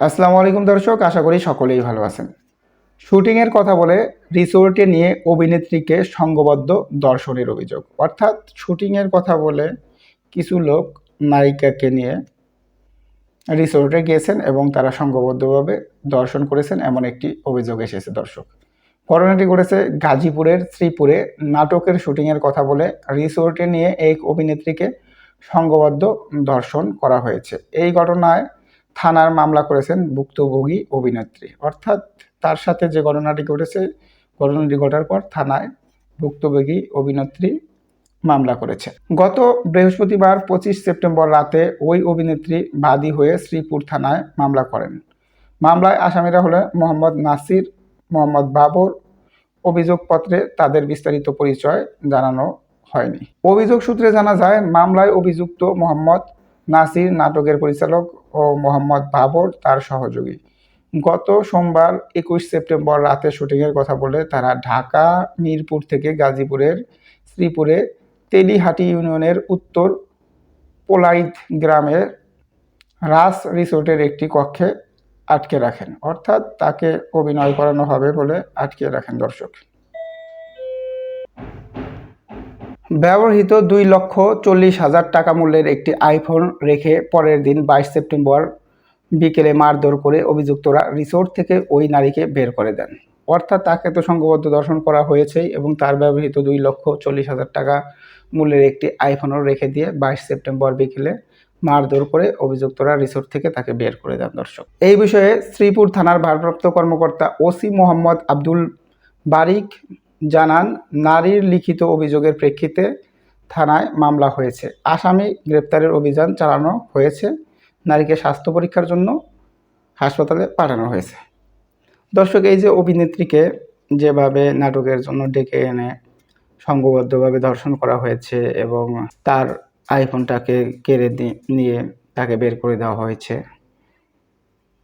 আসসালামু আলাইকুম দর্শক, আশা করি সকলেই ভালো আছেন। শুটিংয়ের কথা বলে রিসোর্টে নিয়ে অভিনেত্রীকে সঙ্গবদ্ধ দর্শনের অভিযোগ। অর্থাৎ শুটিংয়ের কথা বলে কিছু লোক নায়িকাকে নিয়ে রিসোর্টে গিয়েছেন এবং তারা সঙ্গবদ্ধভাবে দর্শন করেছেন এমন একটি অভিযোগ এসেছে দর্শক। ঘটনাটি ঘটেছে গাজীপুরের শ্রীপুরে। নাটকের শুটিংয়ের কথা বলে রিসোর্টে নিয়ে এক অভিনেত্রীকে সঙ্গবদ্ধ দর্শন করা হয়েছে। এই ঘটনায় থানার মামলা করেছেন ভুক্তভোগী অভিনেত্রী। অর্থাৎ তার সাথে যে ঘটনাটি ঘটেছে, ঘটনাটি ঘটার পর থানায় ভুক্তভোগী অভিনেত্রী মামলা করেছে। গত বৃহস্পতিবার পঁচিশ সেপ্টেম্বর রাতে ওই অভিনেত্রী বাদী হয়ে শ্রীপুর থানায় মামলা করেন। মামলায় আসামিরা হলেন মোহাম্মদ নাসির, মোহাম্মদ বাবর। অভিযোগপত্রে তাদের বিস্তারিত পরিচয় জানানো হয়নি। অভিযোগ সূত্রে জানা যায়, মামলায় অভিযুক্ত মোহাম্মদ নাসির নাটকের পরিচালক ও মোহাম্মদ বাবর তার সহযোগী। গত সোমবার একুশ সেপ্টেম্বর রাতে শুটিংয়ের কথা বলে তারা ঢাকা, মিরপুর থেকে গাজীপুরের শ্রীপুরে তেলিহাটি ইউনিয়নের উত্তর পোলাইত গ্রামের রাস রিসোর্টের একটি কক্ষে আটকে রাখেন। অর্থাৎ তাকে অভিনয় করানো হবে বলে আটকে রাখেন দর্শক। ব্যবহৃত দুই লক্ষ চল্লিশ হাজার টাকা মূল্যের একটি আইফোন রেখে পরের দিন বাইশ সেপ্টেম্বর বিকেলে মারধর করে অভিযুক্তরা রিসোর্ট থেকে ওই নারীকে বের করে দেন। অর্থাৎ তাকে তো সংঘবদ্ধ দর্শন করা হয়েছেই এবং তার ব্যবহৃত দুই লক্ষ চল্লিশ হাজার টাকা মূল্যের একটি আইফোনও রেখে দিয়ে বাইশ সেপ্টেম্বর বিকেলে মারধর করে অভিযুক্তরা রিসোর্ট থেকে তাকে বের করে দেন দর্শক। এই বিষয়ে শ্রীপুর থানার ভারপ্রাপ্ত কর্মকর্তা ওসি মোহাম্মদ আব্দুল বারিক জানান, নারীর লিখিত অভিযোগের প্রেক্ষিতে থানায় মামলা হয়েছে। আসামি গ্রেপ্তারের অভিযান চালানো হয়েছে। নারীকে স্বাস্থ্য পরীক্ষার জন্য হাসপাতালে পাঠানো হয়েছে। দর্শক, এই যে অভিনেত্রীকে যেভাবে নাটকের জন্য ডেকে এনে সংঘবদ্ধভাবে ধর্ষণ করা হয়েছে এবং তার আইফোনটাকে কেড়ে নিয়ে তাকে বের করে দেওয়া হয়েছে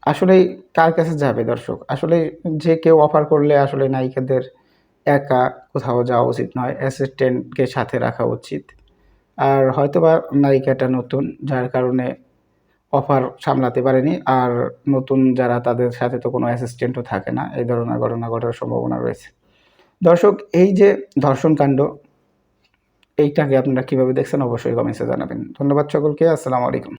আসলে কার কাছে যাবে দর্শক? আসলে যে কেউ অফার করলে আসলে নায়িকাদের একা কোথাও যাওয়া উচিত নয় অ্যাসিস্ট্যান্টকে সাথে রাখা উচিত। আর হয়তোবা নায়িকাটা নতুন, যার কারণে অফার সামলাতে পারেনি। আর নতুন যারা, তাদের সাথে তো কোনো অ্যাসিস্ট্যান্টও থাকে না। এই ধরনের ঘটনা ঘটার সম্ভাবনা রয়েছে। দর্শক, এই যে ধর্ষণ কাণ্ড, এইটাকে আপনারা কীভাবে দেখছেন অবশ্যই কমেন্টসে জানাবেন। ধন্যবাদ সকলকে, আসসালামু আলাইকুম।